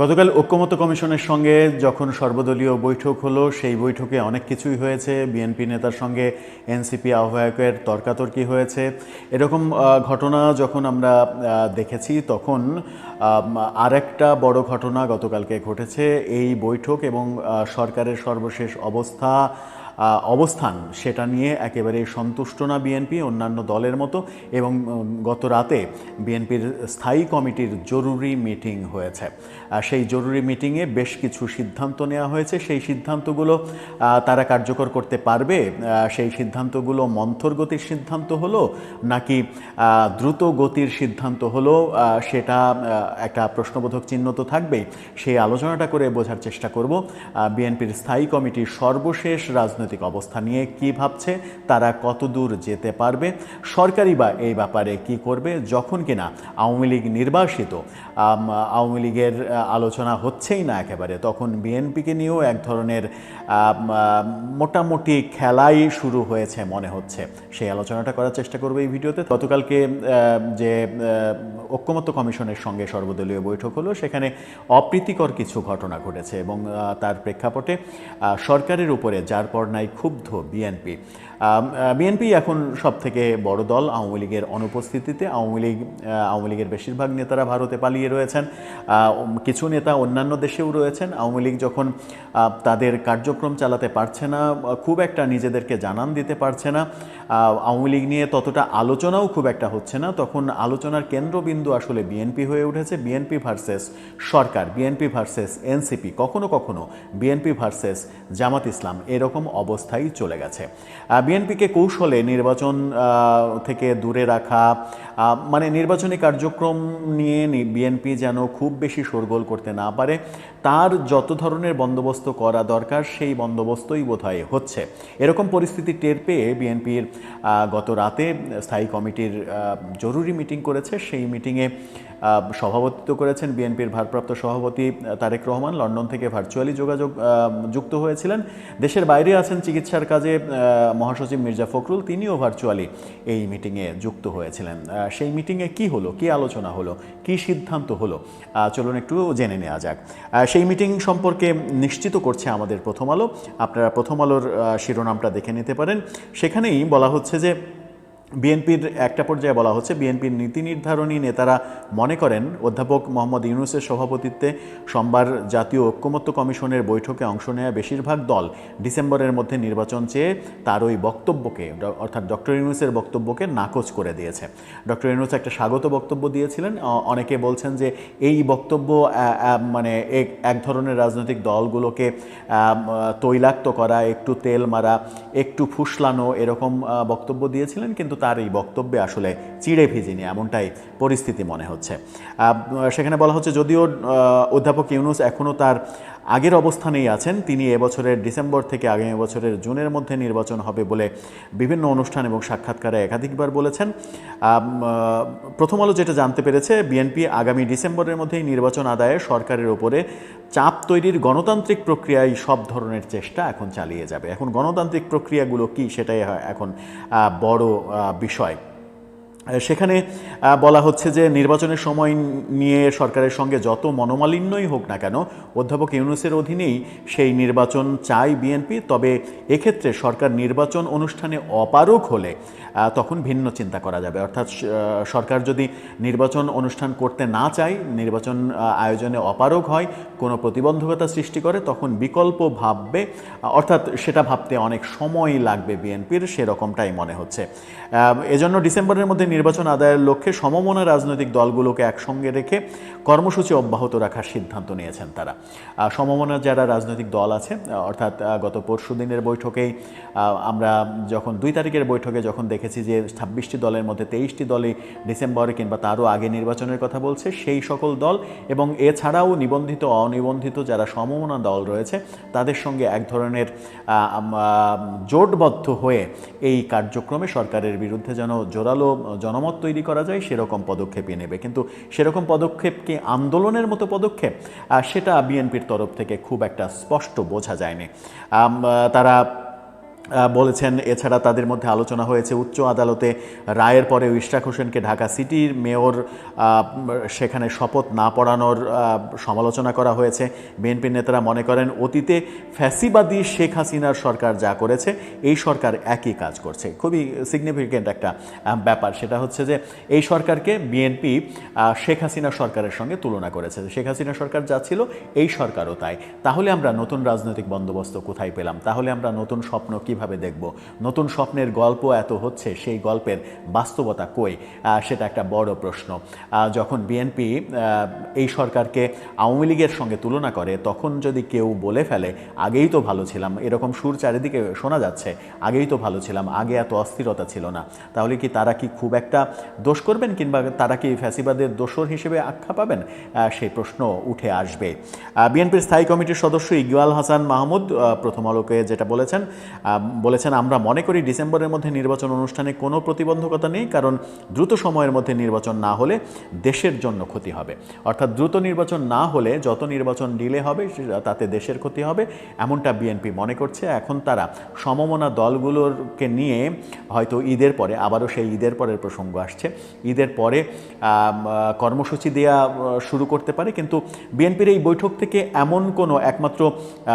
গতকাল ঐক্যমত কমিশনের সঙ্গে যখন সর্বদলীয় বৈঠক হলো, সেই বৈঠকে অনেক কিছুই হয়েছে। বিএনপি নেতার সঙ্গে এনসিপি আহ্বায়কের তর্কাতর্কি হয়েছে। এরকম ঘটনা যখন আমরা দেখেছি, তখন আরেকটা বড় ঘটনা গতকালকে ঘটেছে। এই বৈঠক এবং সরকারের সর্বশেষ অবস্থা অবস্থান। সেটা নিয়ে একেবারে সন্তুষ্ট না বিএনপি অন্যান্য দলের মতো, এবং গত রাতে বিএনপির স্থায়ী কমিটির জরুরি মিটিং হয়েছে। সেই জরুরি মিটিংয়ে বেশ কিছু সিদ্ধান্ত নেওয়া হয়েছে। সেই সিদ্ধান্তগুলো তারা কার্যকর করতে পারবে? সেই সিদ্ধান্তগুলো মন্থর গতির সিদ্ধান্ত হলো, নাকি দ্রুত গতির সিদ্ধান্ত হলো সেটা একটা প্রশ্নবোধক চিহ্ন তো থাকবেই। সেই আলোচনাটা করে বোঝার চেষ্টা করব। বিএনপির স্থায়ী কমিটির সর্বশেষ রাজনৈতিক অবস্থা নিয়ে কি ভাবছে, তারা কত দূর যেতে পারবে, সরকারি বা এই ব্যাপারে কি করবে, যখন কিনা আওয়ামী লীগ নির্বাসিত আওয়ামী লীগের আলোচনা হচ্ছেই না একেবারে, তখন বিএনপিকে নিয়েও এক ধরনের মোটামুটি খেলাই শুরু হয়েছে মনে হচ্ছে। সেই আলোচনাটা করার চেষ্টা করবে এই ভিডিওতে। গতকালকে যে ঐক্যমত্য কমিশনের সঙ্গে সর্বদলীয় বৈঠক হলো, সেখানে অপ্রীতিকর কিছু ঘটনা ঘটেছে এবং তার প্রেক্ষাপটে সরকারের উপরে যার পর নাই ক্ষুব্ধ বিএনপি। বিএনপি এখন সব থেকে বড় দল আওয়ামী লীগের অনুপস্থিতিতে। আওয়ামী লীগ আওয়ামী লীগের বেশিরভাগ নেতারা ভারতে পালিয়ে রয়েছেন। কিছু নেতা অন্যান্য দেশেও রয়েছেন। আওয়ামী লীগ যখন তাদের কার্যক্রম চালাতে পারছে না খুব একটা নিজেদেরকে জানান দিতে পারছে না আওয়ামী লীগ নিয়ে ততটা আলোচনাও খুব একটা হচ্ছে না। তখন আলোচনার কেন্দ্রবিন্দু আসলে বিএনপি হয়ে উঠেছে। বিএনপি ভার্সেস সরকার বিএনপি ভার্সেস এনসিপি কখনো কখনো বিএনপি ভার্সেস জামাত ইসলাম এরকম অবস্থায় চলে গেছে। বিএনপিকে কৌশলে নির্বাচন থেকে দূরে রাখা মানে নির্বাচনী কার্যক্রম নিয়ে বিএনপি যেন খুব বেশি শোরগোল করতে না পারে। তার যত ধরনের বন্দোবস্ত করা দরকার, সেই বন্দোবস্তই বোধহয় হচ্ছে। এরকম পরিস্থিতি টের পেয়ে বিএনপির গত রাতে স্থায়ী কমিটির জরুরি মিটিং করেছে। সেই মিটিংয়ে সভাপতিত্ব করেছেন বিএনপির ভারপ্রাপ্ত সভাপতি তারেক রহমান। লন্ডন থেকে ভার্চুয়ালি যোগাযোগ যুক্ত হয়েছিলেন। দেশের বাইরে আছেন চিকিৎসার কাজে মহাসচিব মির্জা ফখরুল। তিনিও ভার্চুয়ালি এই মিটিংয়ে যুক্ত হয়েছিলেন। সেই মিটিংয়ে কি হলো, কি আলোচনা হলো, কি সিদ্ধান্ত হলো চলুন একটু জেনে নেওয়া যাক। সেই মিটিং সম্পর্কে নিশ্চিত করছে আমাদের প্রথম আলো। আপনারা প্রথম আলোর শিরোনামটা দেখে নিতে পারেন। সেখানেই বলা হচ্ছে যে বিএনপির একটা পর্যায়ে বলা হচ্ছে, বিএনপির নীতি নির্ধারণী নেতারা মনে করেন অধ্যাপক মোহাম্মদ ইউনুসের সভাপতিত্বে সোমবার জাতীয় ঐক্যমত্য কমিশনের বৈঠকে অংশ নেওয়া বেশিরভাগ দল ডিসেম্বরের মধ্যে নির্বাচন চেয়ে তার ওই বক্তব্যকে, অর্থাৎ ডক্টর ইউনুসের বক্তব্যকে নাকচ করে দিয়েছে। ডক্টর ইউনুস একটা স্বাগত বক্তব্য দিয়েছিলেন। অনেকে বলছেন যে এই বক্তব্য মানে এক ধরনের রাজনৈতিক দলগুলোকে তৈলাক্ত করা, একটু তেল মারা, একটু ফুসলানো, এরকম বক্তব্য দিয়েছিলেন। কিন্তু তার এই বক্তব্যে আসলে চিড়ে ভিজিনি, এমনটাই পরিস্থিতি মনে হচ্ছে। সেখানে বলা হচ্ছে, যদিও অধ্যাপক ইউনুস এখনও তার আগের অবস্থানেই আছেন। তিনি এবছরের ডিসেম্বর থেকে আগামী বছরের জুনের মধ্যে নির্বাচন হবে বলে বিভিন্ন অনুষ্ঠান এবং সাক্ষাৎকারে একাধিকবার বলেছেন। প্রথম আলো যেটা জানতে পেরেছে, বিএনপি আগামী ডিসেম্বরের মধ্যেই নির্বাচন আদায়ে সরকারের ওপরে চাপ তৈরির গণতান্ত্রিক প্রক্রিয়ায় সব ধরনের চেষ্টা এখন চালিয়ে যাবে। এখন গণতান্ত্রিক প্রক্রিয়াগুলো কি সেটাই হয় এখন বড় বিষয়। সেখানে বলা হচ্ছে যে নির্বাচনের সময় নিয়ে সরকারের সঙ্গে যত মনোমালিন্যই হোক না কেন, অধ্যাপক ইউনুসের অধীনেই সেই নির্বাচন চাই বিএনপি। তবে এক্ষেত্রে সরকার নির্বাচন অনুষ্ঠানে অপারক হলে তখন ভিন্ন চিন্তা করা যাবে। অর্থাৎ সরকার যদি নির্বাচন অনুষ্ঠান করতে না চায়, নির্বাচন আয়োজনে অপারগ হয়, কোনো প্রতিবন্ধকতা সৃষ্টি করে, তখন বিকল্প ভাববে। অর্থাৎ সেটা ভাবতে অনেক সময় লাগবে বিএনপির, সেরকমটাই মনে হচ্ছে। এজন্য ডিসেম্বরের মধ্যে নির্বাচন আদায়ের লক্ষ্যে সমমনা রাজনৈতিক দলগুলোকে একসঙ্গে রেখে কর্মসূচি অব্যাহত রাখার সিদ্ধান্ত নিয়েছেন তারা। সমমনা যারা রাজনৈতিক দল আছে, অর্থাৎ গত পরশু দিনের বৈঠকেই আমরা যখন, দুই তারিখের বৈঠকে যখন দেখেছি যে ছাব্বিশটি দলের মধ্যে তেইশটি দলই ডিসেম্বরে কিংবা তারও আগে নির্বাচনের কথা বলছে, সেই সকল দল এবং এছাড়াও নিবন্ধিত, অনিবন্ধিত যারা সমমনা দল রয়েছে, তাদের সঙ্গে এক ধরনের জোটবদ্ধ হয়ে এই কার্যক্রমে সরকারের বিরুদ্ধে যেন জোরালো জনমত তৈরি করা যায়, সেরকম পদক্ষেপই নেবে। কিন্তু সেরকম পদক্ষেপ কি আন্দোলনের মতো পদক্ষেপ? সেটা বিএনপির তরফ থেকে খুব একটা স্পষ্ট বোঝা যায়নি। তারা বলেছেন, এছাড়া তাদের মধ্যে আলোচনা হয়েছে উচ্চ আদালতে রায়ের পরে ইশরাক হোসেনকে ঢাকা সিটির মেয়র সেখানে শপথ না পড়ানোর সমালোচনা করা হয়েছে। বিএনপির নেতারা মনে করেন, অতীতে ফ্যাসিবাদী শেখ হাসিনার সরকার যা করেছে, এই সরকার একই কাজ করছে। খুবই সিগনিফিকেন্ট একটা ব্যাপার। সেটা হচ্ছে যে, এই সরকারকে বিএনপি শেখ হাসিনা সরকারের সঙ্গে তুলনা করেছে। শেখ হাসিনা সরকার যা ছিল, এই সরকারও তাই। তাহলে আমরা নতুন রাজনৈতিক বন্দোবস্ত কোথায় পেলাম? তাহলে আমরা নতুন স্বপ্ন কীভাবে দেখব? নতুন স্বপ্নের গল্প এত হচ্ছে, সেই গল্পের বাস্তবতা কই? সেটা একটা বড় প্রশ্ন। যখন বিএনপি এই সরকারকে আওয়ামী লীগের সঙ্গে তুলনা করে, তখন যদি কেউ বলে ফেলে, আগেই তো ভালো ছিলাম এরকম সুর চারিদিকে শোনা যাচ্ছে, আগেই তো ভালো ছিলাম আগে এত অস্থিরতা ছিল না তাহলে কি তারা কি খুব একটা দোষ করবেন কিংবা তারা কি ফ্যাসিবাদের দোষর হিসেবে আখ্যা পাবেন? সেই প্রশ্ন উঠে আসবে। বিএনপির স্থায়ী কমিটির সদস্য ইকবাল হাসান মাহমুদ প্রথম আলোকে যেটা বলেছেন বলেছেন আমরা মনে করি ডিসেম্বরের মধ্যে নির্বাচন অনুষ্ঠানে কোনো প্রতিবন্ধকতা নেই কারণ দ্রুত সময়ের মধ্যে নির্বাচন না হলে দেশের জন্য ক্ষতি হবে। অর্থাৎ দ্রুত নির্বাচন না হলে যত নির্বাচন ডিলে হবে তাতে দেশের ক্ষতি হবে। এমনটা বিএনপি মনে করছে। এখন তারা সমমনা দলগুলোরকে নিয়ে হয়তো ঈদের পরে আবারও সেই ঈদের পরের প্রসঙ্গ আসছে। ঈদের পরে কর্মসূচি আহ, শুরু করতে পারে কিন্তু বিএনপির এই বৈঠক থেকে এমন কোনো একমাত্র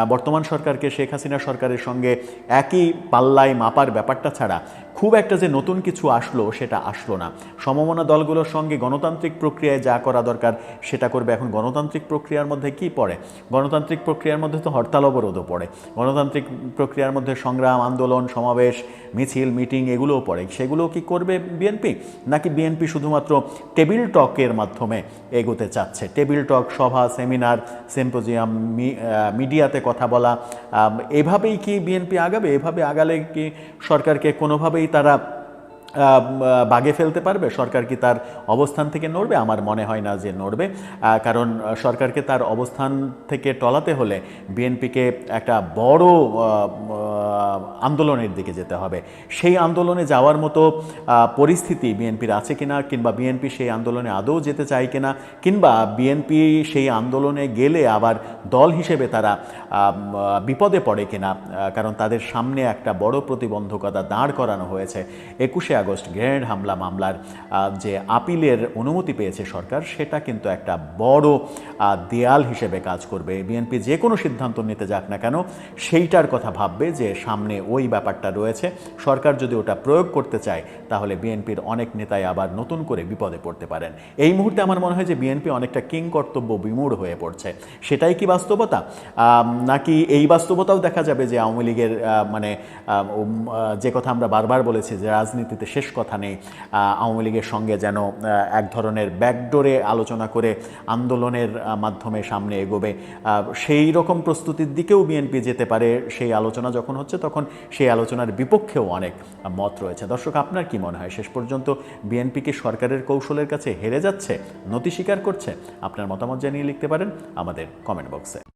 বর্তমান সরকারকে শেখ হাসিনা সরকারের সঙ্গে একই পাল্লায় মাপার ব্যাপারটা ছাড়া খুব একটা যে নতুন কিছু আসলো, সেটা আসলো না। সমমনা দলগুলোর সঙ্গে গণতান্ত্রিক প্রক্রিয়ায় যা করা দরকার, সেটা করবে এখন গণতান্ত্রিক প্রক্রিয়ার মধ্যে কি পড়ে? গণতান্ত্রিক প্রক্রিয়ার মধ্যে তো হরতাল অবরোধও পড়ে। গণতান্ত্রিক প্রক্রিয়ার মধ্যে সংগ্রাম, আন্দোলন, সমাবেশ, মিছিল, মিটিং এগুলোও পড়ে। সেগুলো কি করবে বিএনপি? নাকি বিএনপি শুধুমাত্র টেবিল টকের মাধ্যমে এগোতে চাচ্ছে? টেবিল টক, সভা, সেমিনার, সিম্পোজিয়াম মিডিয়াতে কথা বলা এভাবেই কি বিএনপি আগাবে? এভাবে আগালে কি সরকারকে কোনোভাবেই তারা আহ, বাগে ফেলতে পারবে? সরকার কি তার অবস্থান থেকে নড়বে? আমার মনে হয় না যে নড়বে। কারণ সরকারকে তার অবস্থান থেকে টলাতে হলে বিএনপিকে একটা বড় আন্দোলনের দিকে যেতে হবে। সেই আন্দোলনে যাওয়ার মতো পরিস্থিতি বিএনপির আছে কিনা, কিংবা বিএনপি সেই আন্দোলনে আদৌ যেতে চায় কিনা, কিংবা বিএনপি সেই আন্দোলনে গেলে আবার দল হিসেবে তারা বিপদে পড়ে কিনা কারণ তাদের সামনে একটা বড় প্রতিবন্ধকতা দাঁড় করানো হয়েছে। একুশে আগস্ট গ্রেনেড হামলা মামলার যে আপিলের অনুমতি পেয়েছে সরকার, সেটা কিন্তু একটা বড় দেয়াল হিসেবে কাজ করবে। বিএনপি যে কোনো সিদ্ধান্ত নিতে যাক না কেন, সেইটার কথা ভাববে যে সামনে ওই ব্যাপারটা রয়েছে। সরকার যদি ওটা প্রয়োগ করতে চায়, তাহলে বিএনপির অনেক নেতাই আবার নতুন করে বিপদে পড়তে পারেন। এই মুহূর্তে আমার মনে হয় যে বিএনপি অনেকটা কিং কর্তব্য বিমূঢ় হয়ে পড়ছে। সেটাই কি বাস্তবতা? নাকি এই বাস্তবতাও দেখা যাবে যে আওয়ামী লীগের মানে যে কথা আমরা বারবার বলেছি যে রাজনীতিতে শেষ কথা নেই। আওয়ামী লীগের সঙ্গে যেন এক ধরনের ব্যাকডোরে আলোচনা করে আন্দোলনের মাধ্যমে সামনে এগোবে। সেই রকম প্রস্তুতির দিকেও বিএনপি যেতে পারে সেই আলোচনা যখন হচ্ছে তখন সেই আলোচনার বিপক্ষেও অনেক মত রয়েছে। দর্শক, আপনার কি মনে হয়? শেষ পর্যন্ত বিএনপি কি সরকারের কৌশলের কাছে হেরে যাচ্ছে? নতি স্বীকার করছে? আপনার মতামত জানিয়ে লিখতে পারেন আমাদের কমেন্ট বক্সে